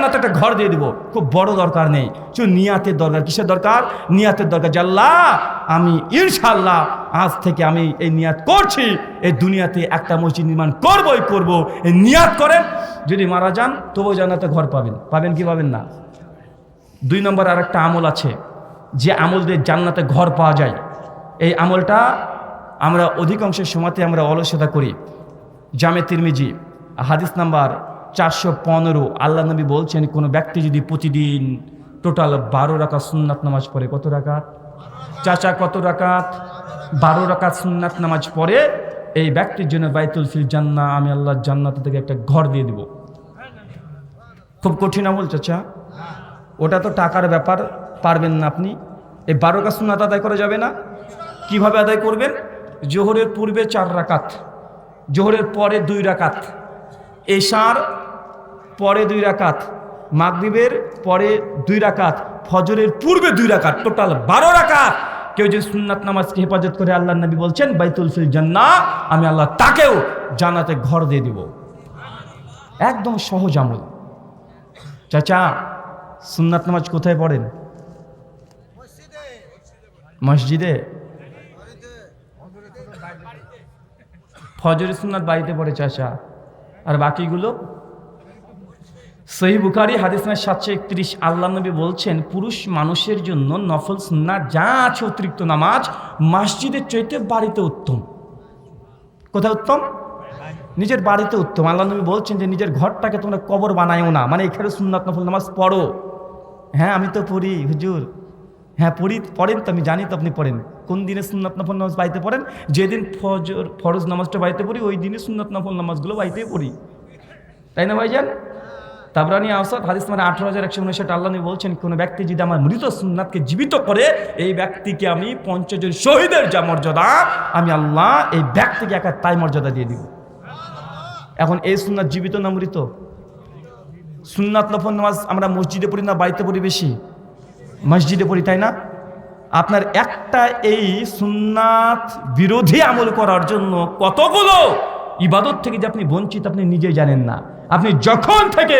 জান্নাতে একটা ঘর দিয়ে দিব। খুব বড় দরকার নেই। শুধু নিয়াতের দরকার। কিসের দরকার? নিয়াতের দরকার জাল্লাহ আমি ইনশাল্লাহ আজ থেকে আমি এই নিয়াত করছি। এই দুনিয়াতে একটা মসজিদ নির্মাণ করবই করব। এই নিয়াত করেন, যদি মারা যান, তবুও জান্নাতে ঘর পাবেন। পাবেন কি পাবেন না? দুই নম্বর আর একটা আমল আছে, যে আমল দিয়ে জান্নাতে ঘর পাওয়া যায়। এই আমলটা আমরা অধিকাংশ সময়তে আমরা অলসতা করি। জামে তিরমিজি, হাদিস নাম্বার চারশো পনেরো, আল্লাহ নবী বলছেন, কোনো ব্যক্তি যদি প্রতিদিন টোটাল বারো রাকাত সুন্নাত নামাজ পড়ে, কত রাকাত? চাচা, কত রাকাত? বারো রাকাত সুন্নাত নামাজ পড়ে, এই ব্যক্তির জন্য বাইতুল ফিল জান্না আমি আল্লাহ জান্নাত থেকে একটা ঘর দিয়ে দিব। খুব কঠিন আমল, চাচা। ওটা তো টাকার ব্যাপার, পারবেন না আপনি। এই বারো কাজ সুন্নাত আদায় করা যাবে না। কীভাবে আদায় করবেন? জোহরের পূর্বে চার রাকাত, জোহরের পরে দুই রাকাত। এশার পরে দুই রাকাত, মাগরিবের পরে দুই রাকাত, ফজরের পূর্বে দুই রাকাত, টোটাল বারো রাকাত। কেউ যদি সুন্নাত নামাজকে হেফাজত করে আল্লাহ নবী বলছেন, বাইতুল ফিল জান্না আমি আল্লাহ তাকেও জানাতে ঘর দিয়ে দিব। একদম সহজ আমল। চাচা, সুন্নাত নামাজ কোথায় পড়েন? মসজিদে? ফজরের সুন্নাত বাড়িতে পড়ে, চাচা। আর বাকিগুলো? সহি বুখারি হাদিস নাম্বার সাতশো একত্রিশ, আল্লাহ নবী বলছেন, পুরুষ মানুষের জন্য নফল সুন্নাত যা আছে অতিরিক্ত নামাজ মসজিদের চৈতে বাড়িতে উত্তম। কোথায় উত্তম? নিজের বাড়িতে উত্তম। আল্লাহ নবী বলছেন যে, নিজের ঘরটাকে তোমরা কবর বানায়ও না। মানে এখানে সুন্নাত নফল নামাজ পড়ো। হ্যাঁ আমি তো পড়ি, হুজুর। হ্যাঁ পড়ি, পড়েন তো, আমি জানি তো আপনি পড়েন। কোন দিনে সুন্নাত নফল নামাজ বাড়িতে পড়েন? যেদিন ফজর, ফরজ নামাজটা বাড়িতে পড়ি, ওই দিনে সুন্নাত নফল নামাজগুলো বাড়িতেই পড়ি। তাই না ভাইজান? তাবরানি আওসাদ, হাদিস মানে আঠারো হাজার একশো উনষাট, আল্লাহ বলছেন, কোনো ব্যক্তি যদি আমার মৃত সুন্নাতকে জীবিত করে, এই ব্যক্তিকে আমি পঞ্চজন শহীদের যা মর্যাদা, আমি আল্লাহ এই ব্যক্তিকে একা তাই মর্যাদা দিয়ে দিব। এখন এই সুন্নাত জীবিত না মৃত? সুন্নাত নফল নামাজ আমরা মসজিদে পড়ি না, বাড়িতে পড়ি বেশি? মসজিদে পড়ি, তাই না? আপনার একটা এই সুন্নাত বিরোধী আমল করার জন্য কতগুলো ইবাদত থেকে যে আপনি বঞ্চিত আপনি নিজেই জানেন না। আপনি যখন থেকে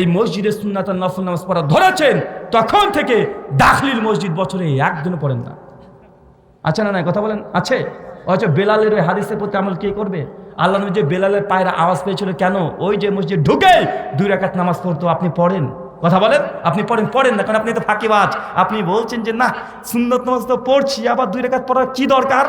এই মসজিদে সুন্নাত আর নফল নামাজ পড়া ধরেছেন, তখন থেকে দাখলিল মসজিদ বছরে একদিনও পড়েন না। আচ্ছা না না কথা বলেন? আছে? অথচ বেলালের ওই হাদিসের প্রতি আমল কে করবে? আল্লাহ নবী যে বেলালের পায়ের আওয়াজ পেয়েছিল কেন? ওই যে মসজিদ ঢুকে দুই রাকাত নামাজ পড়তো, আপনি পড়েন। কথা বলেন? আপনি পড়েন পড়েন না, কারণ আপনি তো ফাঁকিবাজ। আপনি বলছেন যে, না, সুন্নত নামাজ তো পড়ছি, আবার দুই রেখাত পড়ার কি দরকার?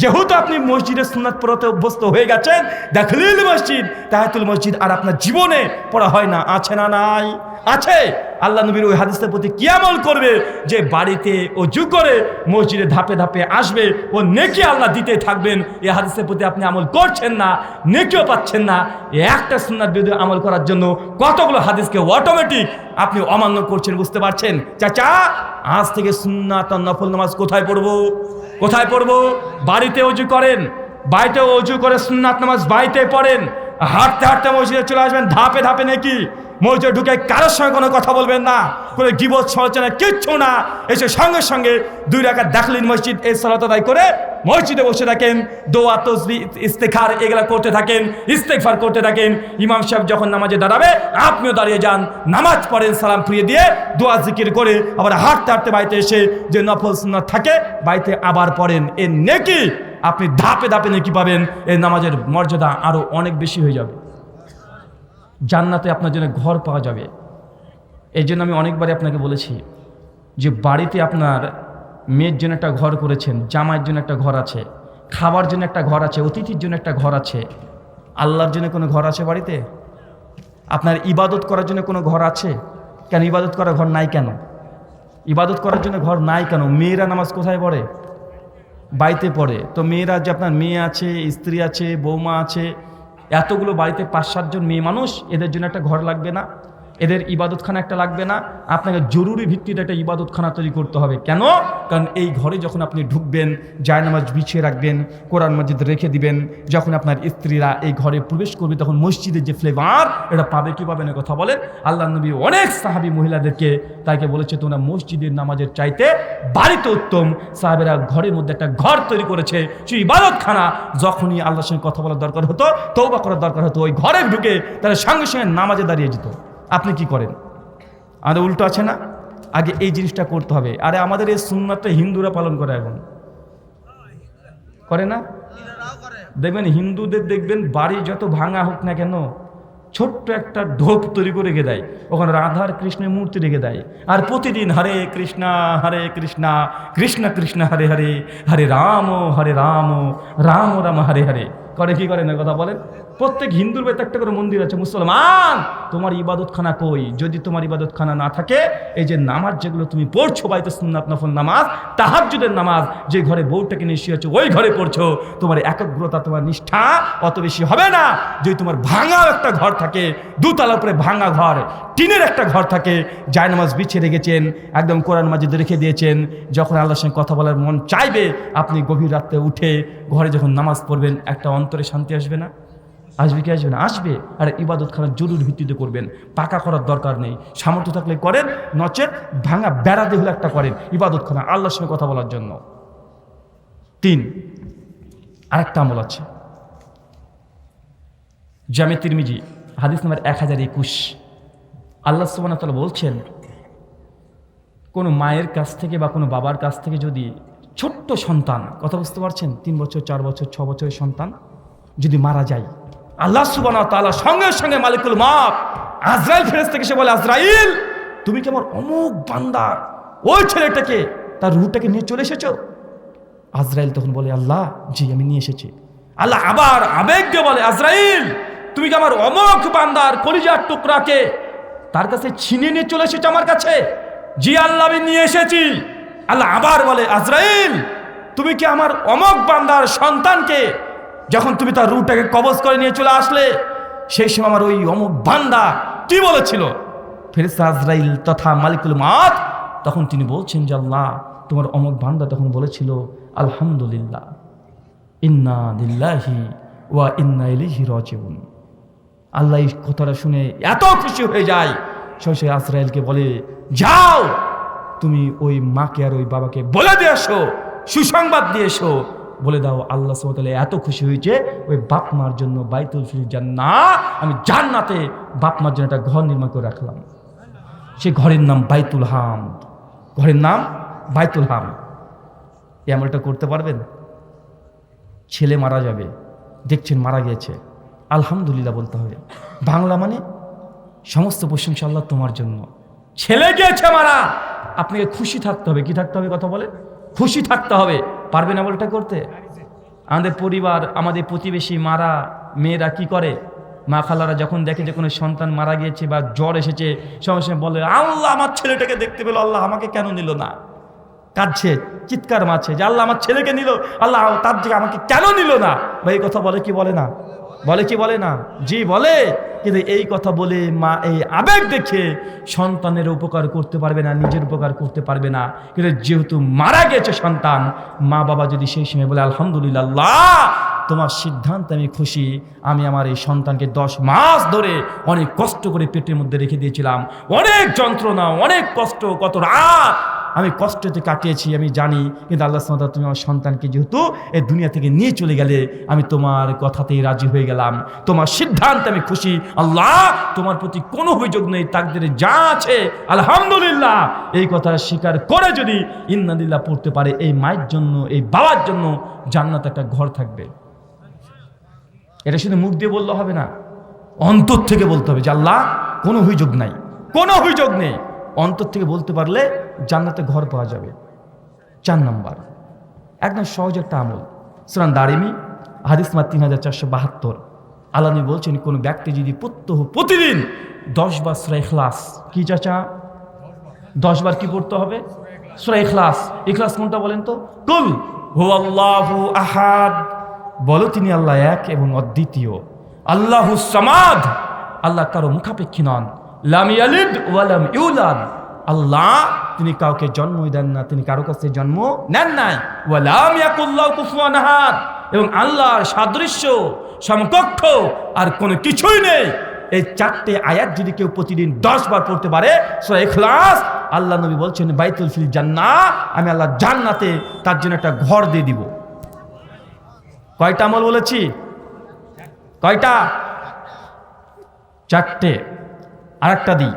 যেহেতু আপনি মসজিদে সুনাত পড়াতে অভ্যস্ত হয়ে গেছেন, দেখলিল মসজিদ, তাহাতুল মসজিদ আর আপনার জীবনে পড়া হয় না। আছে না নাই? আছে। আল্লাহ নবীর ওই হাদিসের প্রতি কি আমল করবে? যে বাড়িতে অজু করে মসজিদে ধাপে ধাপে আসবে, ও নেকি আল্লাহ দিতে থাকবেন এই হাদিসের প্রতি আপনি আমল করছেন না, নেকিও পাচ্ছেন না একটা সুন্নাত বিরুদ্ধে আমল করার জন্য কতগুলো হাদিসকে অটোমেটিক আপনি অমান্য করছেন বুঝতে পারছেন? চাচা, আজ থেকে সুন্নাত নফল নামাজ কোথায় পড়ব? কোথায় পড়ব? বাড়িতে অজু করেন, বাড়িতে অজু করে সুন্নাত নামাজ বাড়িতে পড়েন, হাঁটতে হাঁটতে মসজিদে চলে আসবেন, ধাপে ধাপে নাকি? মসজিদে ঢুকে কারোর সঙ্গে কোনো কথা বলবেন না, কোনো গিবত সমালোচনা, কিচ্ছু না। এসে সঙ্গে সঙ্গে দুই রাখা দাখলিন মসজিদ এই সালাত করে মসজিদে বসে থাকেন, দোয়া, তসবি, ইস্তেখার, এগুলা করতে থাকেন ইস্তেকফার করতে থাকেন। ইমাম সাহেব যখন নামাজে দাঁড়াবে, আপনিও দাঁড়িয়ে যান, নামাজ পড়েন, সালাম ফিরিয়ে দিয়ে দোয়া জিকির করে আবার হাঁটতে হাঁটতে বাড়িতে এসে যে নফল সুন্নাত থাকে, বাড়িতে আবার পড়েন। এ নেকি, আপনি ধাপে ধাপে নেকি পাবেন এই নামাজের মর্যাদা আরও অনেক বেশি হয়ে যাবে। জান্নাতে আপনার জন্য ঘর পাওয়া যাবে। এই জন্য আমি অনেকবারই আপনাকে বলেছি যে বাড়িতে আপনার মেয়ের জন্য একটা ঘর করেছেন, জামাইয়ের জন্য একটা ঘর আছে, খাবার জন্য একটা ঘর আছে, অতিথির জন্য একটা ঘর আছে। আল্লাহর জন্য কোনো ঘর আছে বাড়িতে? আপনার ইবাদত করার জন্য কোনো ঘর আছে? কেন ইবাদত করার ঘর নাই কেন? ইবাদত করার জন্য ঘর নাই কেন? মেয়েরা নামাজ কোথায় পড়ে? বাড়িতে পড়ে। তো মেয়েরা যে আপনার মেয়ে আছে, স্ত্রী আছে, বৌমা আছে এতগুলো বাড়িতে পাঁচ সাতজন মেয়ে মানুষ এদের জন্য একটা ঘর লাগবে না। এদের ইবাদতখানা একটা লাগবে না। আপনাকে জরুরি ভিত্তিতে একটা ইবাদতখানা তৈরি করতে হবে। কেন? কারণ এই ঘরে যখন আপনি ঢুকবেন, জায়নামাজ বিছিয়ে রাখবেন, কোরআন মসজিদ রেখে দিবেন, যখন আপনার স্ত্রীরা এই ঘরে প্রবেশ করবে, তখন মসজিদের যে ফ্লেভার এটা পাবে কি পাবে না কথা বলেন? আল্লাহ নবী অনেক সাহাবি মহিলাদেরকে তাকে বলেছে, তোমরা মসজিদের নামাজের চাইতে বাড়িতে উত্তম। সাহাবেরা ঘরের মধ্যে একটা ঘর তৈরি করেছে, সেই ইবাদতখানা যখনই আল্লাহর সঙ্গে কথা বলার দরকার হতো তৌবা করার দরকার হতো, ওই ঘরে ঢুকে তারা সঙ্গে সঙ্গে নামাজে দাঁড়িয়ে যেত। আপনি কি করেন? আমাদের উল্টো আছে না? আগে এই জিনিসটা করতে হবে। আরে আমাদের এই সুন্নাতটা হিন্দুরা পালন করে এখন। করে না? দেখবেন হিন্দুদের দেখবেন বাড়ি যত ভাঙা হোক না কেন, ছোট্ট একটা ঢোপ তৈরি করে রেখে দেয়। ওখানে রাধার কৃষ্ণের মূর্তি রেখে দেয়। আর প্রতিদিন হরে কৃষ্ণা হরে কৃষ্ণা, কৃষ্ণ কৃষ্ণ, হরে হরে হরে রাম হরে রাম রাম রাম, হরে হরে। করে কি করে না কথা বলেন? প্রত্যেক হিন্দুর বাড়িতে একটা করে মন্দির আছে, মুসলমান! তোমার ইবাদতখানা কই? যদি তোমার ইবাদতখানা না থাকে, এই যে নামাজ যেগুলো তুমি পড়ছো বাড়িতে সুন্নাত, নফল নামাজ, তাহাজ্জুদের নামাজ, যে ঘরে বউটাকে নিয়ে শুয়েছো ওই ঘরে পড়ছো, তোমার একাগ্রতা, তোমার নিষ্ঠা অত বেশি হবে না। যদি তোমার ভাঙা একটা ঘর থাকে, দুতলা উপরে ভাঙা ঘর টিনের একটা ঘর থাকে জায় নামাজ বিছিয়ে রেখেছেন, একদম কোরআন মাজিদ রেখে দিয়েছেন, যখন আল্লাহর সঙ্গে কথা বলার মন চাইবে, আপনি গভীর রাত্রে উঠে ঘরে যখন নামাজ পড়বেন, একটা অন্তরে শান্তি আসবে না? আসবে কি আসবে না? আসবে। আর ইবাদত খানা জরুর ভিত্তিতে করবেন, পাকা করার দরকার নেই। সামর্থ্য থাকলে করেন, নচেত ভাঙা বেড়াতে হলে একটা করেন, ইবাদত খানা আল্লাহর সঙ্গে কথা বলার জন্য। তিন, আরেকটা আমল আছে। জামে তিরমিজি, হাদিস নাম্বার এক হাজার একুশ। আল্লাহ সুবাহ তালা বলছেন, কোনো মায়ের কাছ থেকে বা কোনো বাবার কাছ থেকে যদি ছোট্ট সন্তান, কথা বুঝতে পারছেন? তিন বছর, চার বছর, ছ বছরের সন্তান যদি মারা যায়, আল্লাহ সুবাহ তালা সঙ্গে সঙ্গে মালিকুল মাপ আজরাইল ফেরেস থেকে সে বলে, আজরাইল, তুমি কি আমার অমুক বান্দার? ওই ছেলেটাকে, তার রুহটাকে নিয়ে চলে এসেছ? আজরাইল তখন বলে, আল্লাহ, জি, আমি নিয়ে এসেছি। আল্লাহ আবার আবেগকে বলে, আজরাইল, তুমি কি আমার অমক বান্দার কলিজার টুকরাকে তার কাছে ছিনিয়ে নিয়ে চলে এসেছে আমার কাছে। জি আল্লাহ, আমি নিয়ে এসেছি। আল্লাহ আবার বলে, আজরাইল, তুমি কি আমার অমক বান্দার সন্তানকে, যখন তুমি তার রুটাকে কবজ করে নিয়ে চলে আসলে, সেই সময় আমার ওই অমুক বান্দা কি বলেছিল? ফেরেস্তা আজরাইল তথা মালিকুল মাত তখন তিনি বলছেন যে, আল্লাহ, তোমার অমক বান্দা তখন বলেছিল, আলহামদুলিল্লাহ, ইন্না দিল্লাহি ওয়া ইন্না ইলাইহি রাজিউন। আল্লাহ এই কথাটা শুনে এত খুশি হয়ে যায়। সে আজরাইলকে বলে, যাও! তুমি ওই মাকে আর ওই বাবাকে বলে দিয়ে এসো, সুসংবাদ দিয়ে এসো। বলে দাও, আল্লাহ সাল এত খুশি হয়েছে, ওই বাপ মার জন্য বাইতুল ফির জান্না আমি জান্নাতে বাপ মার জন্য একটা ঘর নির্মাণ করে রাখলাম। সে ঘরের নাম বাইতুল হাম। ঘরের নাম বাইতুল হাম। এই আমলটা করতে পারবেন? ছেলে মারা যাবে, দেখছেন মারা গিয়েছে। আলহামদুলিল্লাহ বলতে হবে। বাংলা মানে সমস্ত প্রশংসা আল্লাহ তোমার জন্য। ছেলে গিয়েছে মারা। আপনাকে খুশি থাকতে হবে। কি থাকতে হবে কথা বলে খুশি থাকতে হবে। পারবে পারবেন আমলটা করতে? আমাদের পরিবার, আমাদের প্রতিবেশী, মারা, মেয়েরা কি করে? মা খালারা যখন দেখে যে কোনো সন্তান মারা গিয়েছে বা জ্বর এসেছে, সঙ্গে সঙ্গে বলে, আল্লাহ আমার ছেলেটাকে দেখতে পেল। আল্লাহ আমাকে কেন নিল না? কাঁদছে, চিৎকার মারছে যে আল্লাহ আমার ছেলেকে নিল, আল্লাহ তার দিকে আমাকে কেন নিল না? বা এই কথা বলে কি বলে না? বলে কি বলে না? জি, বলে। কিন্তু এই কথা বলে মা এই আবেগ দেখে সন্তানের উপকার করতে পারবে না, নিজের উপকার করতে পারবে না। কিন্তু যেহেতু মারা গেছে সন্তান, মা বাবা যদি সেই সময় বলে, আলহামদুলিল্লাহ, তোমার সিদ্ধান্তে আমি খুশি। আমি আমার এই সন্তানকে দশ মাস ধরে অনেক কষ্ট করে পেটের মধ্যে রেখে দিয়েছিলাম। অনেক যন্ত্রণা, অনেক কষ্ট কত রাত আমি কষ্টতে কাটিয়েছি, আমি জানি, কিন্তু আল্লাহ সামতা তুমি আমার সন্তানকে যেহেতু এই দুনিয়া থেকে নিয়ে চলে গেলে, আমি তোমার কথাতেই রাজি হয়ে গেলাম। তোমার সিদ্ধান্তে আমি খুশি। আল্লাহ তোমার প্রতি কোনো অভিযোগ নেই, তাকদের যা আছে, আলহামদুলিল্লাহ। এই কথা স্বীকার করে যদি ইন্নাদিল্লাহ পড়তে পারে, এই মায়ের জন্য, এই বাবার জন্য জান্নাত একটা ঘর থাকবে। এটা শুধু মুখ দিয়ে বললে হবে না, অন্তর থেকে বলতে হবে যে আল্লাহ কোনো অভিযোগ নাই, কোনো অভিযোগ নেই। অন্তর থেকে বলতে পারলে জান্নাতে ঘর পাওয়া যাবে। চার নম্বর, একদম সহজ একটা আমল। সুরান দারিমি, হাদিস মার তিন হাজার চারশো বাহাত্তর। আলানি বলছেন, কোনো ব্যক্তি যদি প্রত্যহ প্রতিদিন দশ বার সুরা ইখলাস কি চাচা? দশ বার কি পড়তে হবে? সুরা ইখলাস। ইখলাস কোনটা বলেন তো? কুল হু আল্লাহু আহাদ। বলো তিনি আল্লাহ এক এবং অদ্বিতীয়। আল্লাহু সামাদ। আল্লাহ কারও মুখাপেক্ষী নন। লাম ইয়ালিদ ওয়ালাম ইউলাদ। আল্লাহ, তিনি কাউকে জন্মই দেন না, তিনি কারও কাছে জন্ম নেন নাই। ওয়ালাম ইয়াকুল্লাহু কুফুয়ান আহাদ। এবং আল্লাহর সাদৃশ্য, সমকক্ষ আর কোনো কিছুই নেই। এই চারটে আয়াত যদি কেউ প্রতিদিন দশ বার পড়তে পারে, সূরা ইখলাস, আল্লাহ নবী বলছেন, বাইতুল ফিল জান্না আমি আল্লাহ জান্নাতে তার জন্য একটা ঘর দিয়ে দিব। কয়টা আমল বলেছি? কয়টা? চারটে। আর একটা দিই।